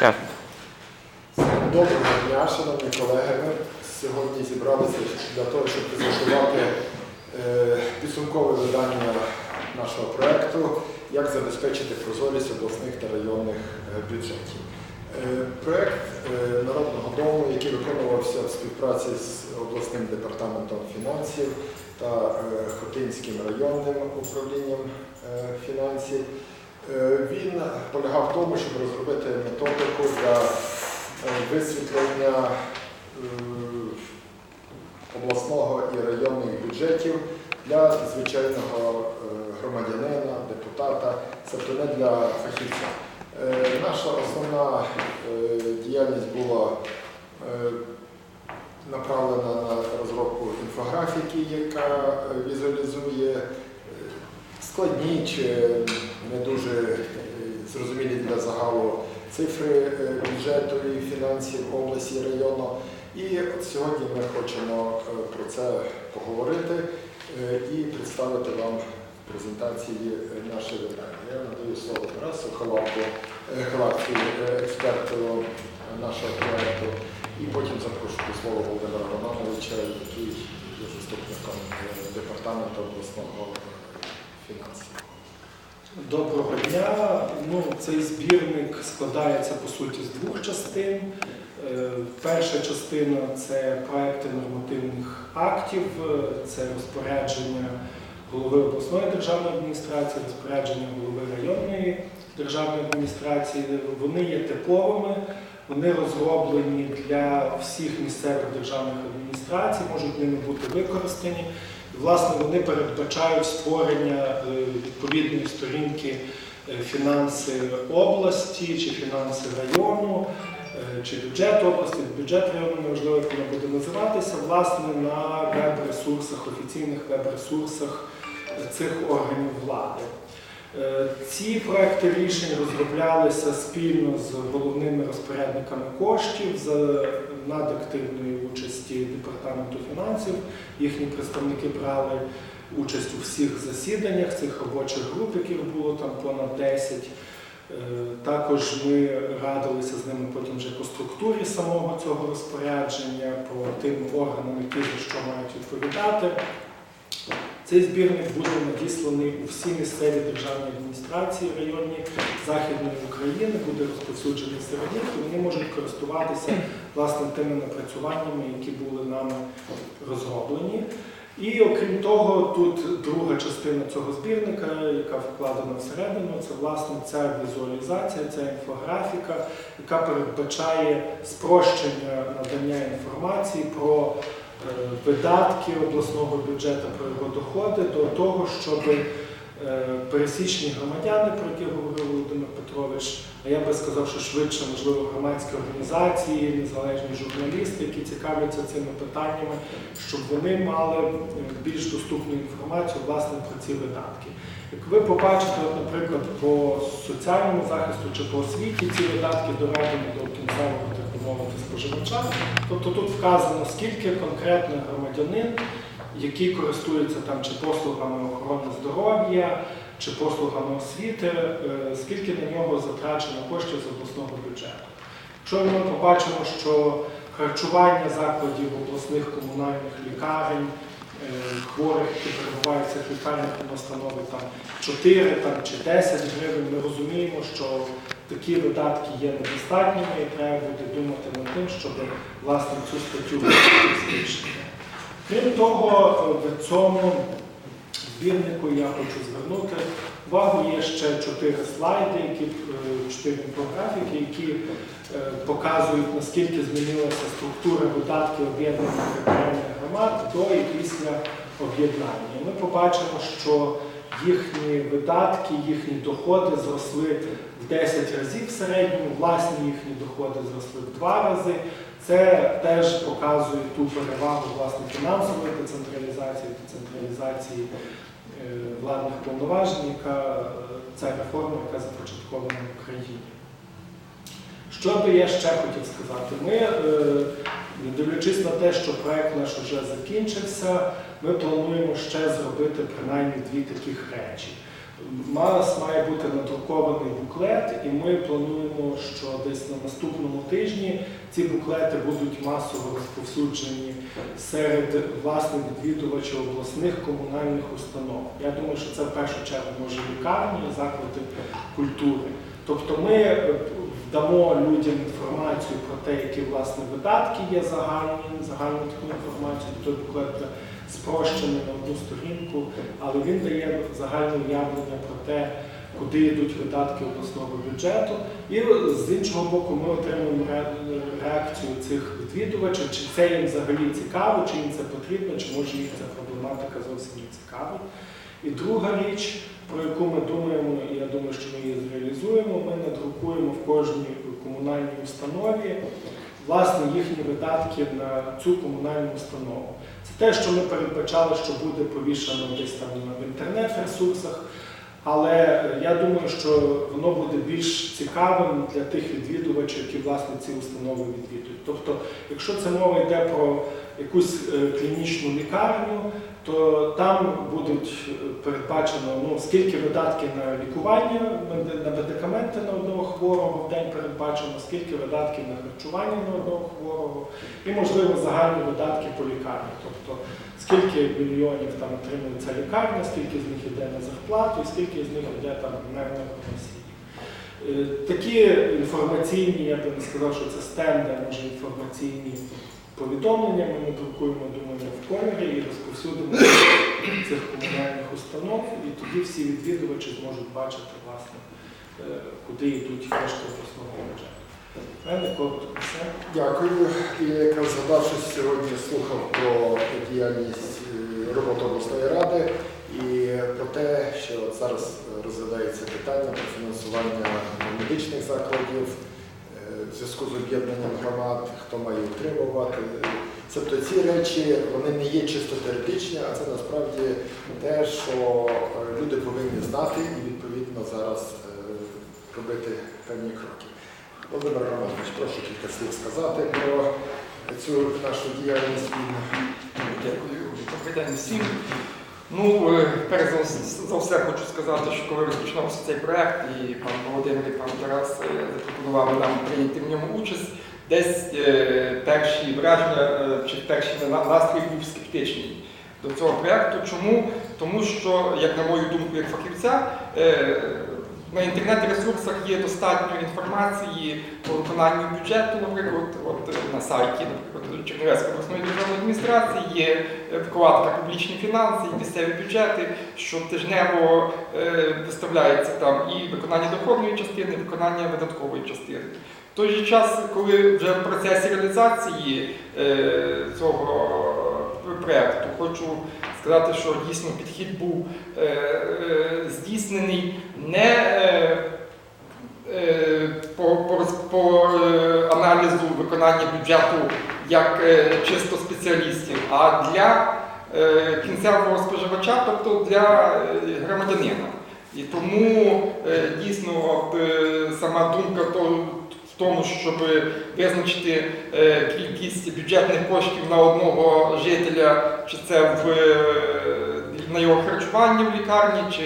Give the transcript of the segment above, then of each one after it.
Так. Доброго дня, шановні колеги. Ми сьогодні зібралися для того, щоб презентувати е, підсумкове видання нашого проєкту Як забезпечити прозорість обласних та районних е, бюджетів. Е, Проєкт Народного дому, який виконувався в співпраці з обласним департаментом фінансів та Хотинським районним управлінням фінансів, він полягав в тому, щоб розробити методику для е, висвітлення е, обласного і районних бюджетів для звичайного е, громадянина, депутата, тобто не для фахівця. Е, Наша основна е, діяльність була е, направлена на розробку інфографіки, яка е, візуалізує е, складні чи не дуже е, зрозумілі для загалу цифри е, бюджету і фінансів області і району. І от сьогодні ми хочемо е, про це поговорити і представити вам презентації наше видання. Я надаю слово Тарасу е, експерту нашого проєкту, і потім запрошую до слова Володимира Романовича, який є заступником департаменту обласного фінансів. Доброго дня. Ну, цей збірник складається по суті з двох частин. Е, Перша частина це проекти нормативних актів, це розпорядження голови обласної державної адміністрації, розпорядження голови районної державної адміністрації. Вони є типовими, вони розроблені для всіх місцевих державних адміністрацій, можуть ними бути використані. Власне, вони передбачають створення е, відповідної сторінки е, фінанси області чи фінанси району, е, чи бюджет області, бюджет району, неважливо, як воно буде називатися, власне, на веб-ресурсах, офіційних веб-ресурсах цих органів влади. Ці проекти рішень розроблялися спільно з головними розпорядниками коштів надактивної участі департаменту фінансів. Їхні представники брали участь у всіх засіданнях цих робочих груп, яких було там понад 10. Е, Також ми радилися з ними потім вже по структурі самого цього розпорядження, по тим органам, які за що мають відповідати. Цей збірник буде надісланий у всі місцеві державні адміністрації районні Західної України, буде розповсюджений серед них, і вони можуть користуватися власне тими напрацюваннями, які були нами розроблені. І окрім того, тут друга частина цього збірника, яка вкладена всередину, це власне ця візуалізація, ця інфографіка, яка передбачає спрощення надання інформації про видатки обласного бюджету, про його доходи до того, щоб е, пересічні громадяни, про які говорив Володимир Петрович, а я би сказав, що швидше, можливо, громадські організації, незалежні журналісти, які цікавляться цими питаннями, щоб вони мали е, більш доступну інформацію власне про ці видатки. Як ви побачите, наприклад, по соціальному захисту чи по освіті ці видатки доведені до кінцевого так мовити споживача. Тобто тут вказано, скільки конкретно громадянин, який користується там чи послугами охорони здоров'я, чи послугами освіти, е, скільки на нього затрачено коштів з обласного бюджету. Якщо ми побачимо, що харчування закладів обласних комунальних лікарень, е, хворих, які перебувають в лікарнях, воно там 4 там, чи 10 гривень, ми розуміємо, що такі видатки є недостатніми і треба буде думати над тим, щоб власне цю статтю збільшити. Крім того, в цьому збірнику я хочу звернути увагу. Є ще чотири слайди, які е, чотири інфографіки, які е, показують наскільки змінилася структура видатків об'єднаних територіальних громад до і після об'єднання. Ми побачимо, що їхні видатки, їхні доходи зросли 10 разів в середньому, власні їхні доходи зросли в 2 рази. Це теж показує ту перевагу власне фінансової децентралізації, децентралізації е, владних повноважень, яка е, ця реформа, яка започаткована в Україні. Що би я ще хотів сказати? Ми, е, не дивлячись на те, що проект наш вже закінчився, ми плануємо ще зробити принаймні дві таких речі. Нас має бути надрукований буклет, і ми плануємо, що десь на наступному тижні ці буклети будуть масово розповсюджені серед власних відвідувачів обласних комунальних установ. Я думаю, що це в першу чергу може лікарні, заклади культури. Тобто ми дамо людям інформацію про те, які власне видатки є загальні, загальну таку інформацію, той буклет спрощений на одну сторінку, але він дає загальне уявлення про те, куди йдуть видатки обласного бюджету. І з іншого боку, ми отримуємо ре- реакцію цих відвідувачів, чи це їм взагалі цікаво, чи їм це потрібно, чи може їх ця проблематика зовсім не цікавить. І друга річ, про яку ми думаємо, і я думаю, що ми її зреалізуємо, надрукуємо в кожній комунальній установі власне їхні видатки на цю комунальну установу. Це те, що ми передбачали, що буде повішано десь там в інтернет-ресурсах. Але е, я думаю, що воно буде більш цікавим для тих відвідувачів, які власне ці установи відвідують. Тобто, якщо це мова йде про якусь е, клінічну лікарню, то там будуть е, передбачено ну, скільки видатків на лікування, на медикаменти на одного хворого в день передбачено, скільки видатків на харчування на одного хворого, і можливо загальні видатки по лікарні. Тобто скільки мільйонів там отримує ця лікарня, скільки з них йде на зарплату, і скільки з них йде там на енергоносії. Е, Такі інформаційні, я би не сказав, що це стенди, може інформаційні повідомлення ми надрукуємо, думаю, в комері і розповсюдимо цих комунальних установ, і тоді всі відвідувачі зможуть бачити, власне, е, куди йдуть кошти обласного бюджету. Дякую. І якраз згадавши сьогодні слухав про діяльність е, роботи обласної ради і про те, що зараз розглядається питання про фінансування медичних закладів зв'язку з об'єднанням громад, хто має утримувати. Тобто ці речі вони не є чисто теоретичні, а це насправді те, що е, люди повинні знати і відповідно зараз е, робити певні кроки. Володимир Романович, прошу кілька слів сказати про цю нашу діяльність. Дякую. Добрий всім. Ну, е, перш за, все хочу сказати, що коли розпочинався цей проект, і пан запропонували нам прийняти в ньому участь, десь е, перші враження е, чи перший настрій був скептичний до цього проєкту. Чому? Тому що, як на мою думку, як фахівця, е, на інтернет-ресурсах є достатньо інформації по виконанню бюджету, наприклад, от е, на сайті, наприклад, Чернівецької обласної державної адміністрації є е, вкладка публічні фінанси і місцеві бюджети, що тижнево е, виставляється там і виконання доходної частини, і виконання видаткової частини. В той же час, коли вже в процесі реалізації е, цього проєкту, хочу сказати, що дійсно підхід був е, е, здійснений не е, е, по, по, роз- по е, аналізу виконання бюджету як е, чисто спеціалістів, а для е, кінцевого споживача, тобто для е, громадянина. І тому дійсно сама думка в тому, щоб визначити кількість бюджетних коштів на одного жителя, чи це в, на його харчування в лікарні, чи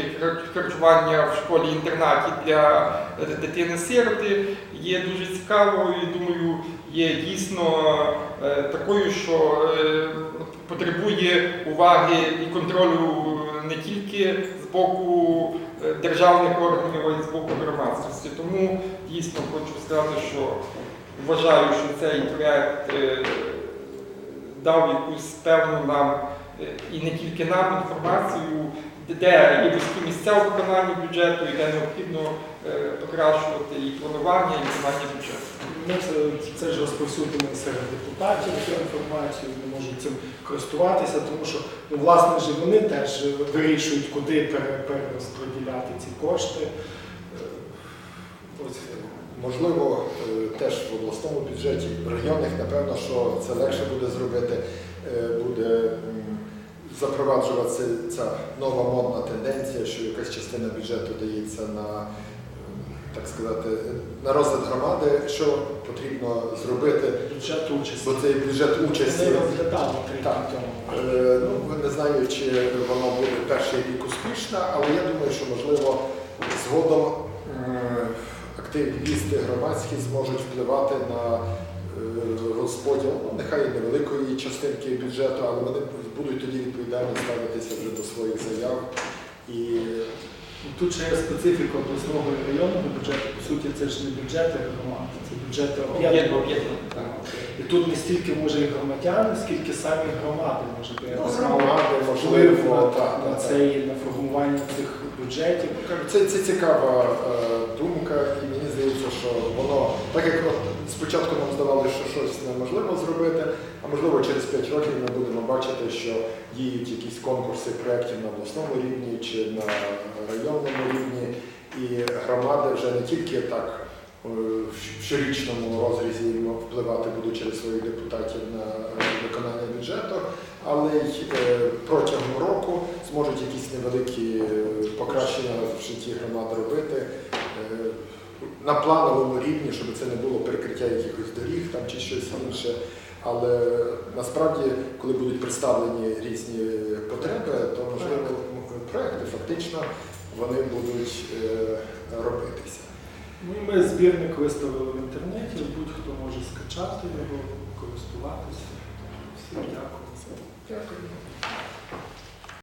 харчування в школі-інтернаті для дитини-сироти, є дуже цікавою і думаю, є дійсно е, такою, що е, потребує уваги і контролю не тільки з боку е, державних органів, а й з боку громадськості. Тому дійсно хочу сказати, що вважаю, що цей проект е, дав якусь певну нам е, і не тільки нам інформацію, де є вузькі місця у виконанні бюджету, і де необхідно е, покращувати і планування, і виконання бюджету. Ми це, це ж розповсюдимо серед депутатів цю інформацію, вони можуть цим користуватися, тому що ну, власне ж вони теж вирішують, куди пере- перерозподіляти ці кошти. Е, Ось Можливо, е, теж в обласному бюджеті, в районних, напевно, що це легше буде зробити, буде м, запроваджуватися ця нова модна тенденція, що якась частина бюджету дається на ем, так сказати, на розгляд громади, що потрібно зробити, Бюджет участі. бо цей бюджет участі. Так. Е, Ну, не знаю, чи воно буде перший рік успішно, але я думаю, що можливо згодом активісти громадські зможуть впливати на розподіл, ну, нехай і невеликої частинки бюджету, але вони будуть тоді відповідально ставитися вже до своїх заяв. І Ну, Тут ще є специфіка обласного і районного бюджету. По суті, це ж не бюджети громад, це бюджети об'єднаних. Тут не стільки може і громадяни, скільки самі громади може ну, якось громади, вплив можливо, на, так, на так, це і на формування цих бюджетів. Це, це цікава е, думка, і мені здається, що воно, так як спочатку нам здавалося, що щось неможливо зробити, а можливо через 5 років ми будемо бачити, що діють якісь конкурси проєктів на обласному рівні чи на районному рівні, і громади вже не тільки так в щорічному розрізі впливати будуть через своїх депутатів на е, виконання бюджету, але й е, протягом року зможуть якісь невеликі е, покращення в житті громад робити е, на плановому рівні, щоб це не було перекриття якихось доріг там чи щось інше. Але насправді, коли будуть представлені різні потреби, то можливо проекти фактично вони будуть е, робитися. Ну ми збірник виставили в інтернеті, будь-хто може скачати його, користуватися. Всім дякую. Дякую.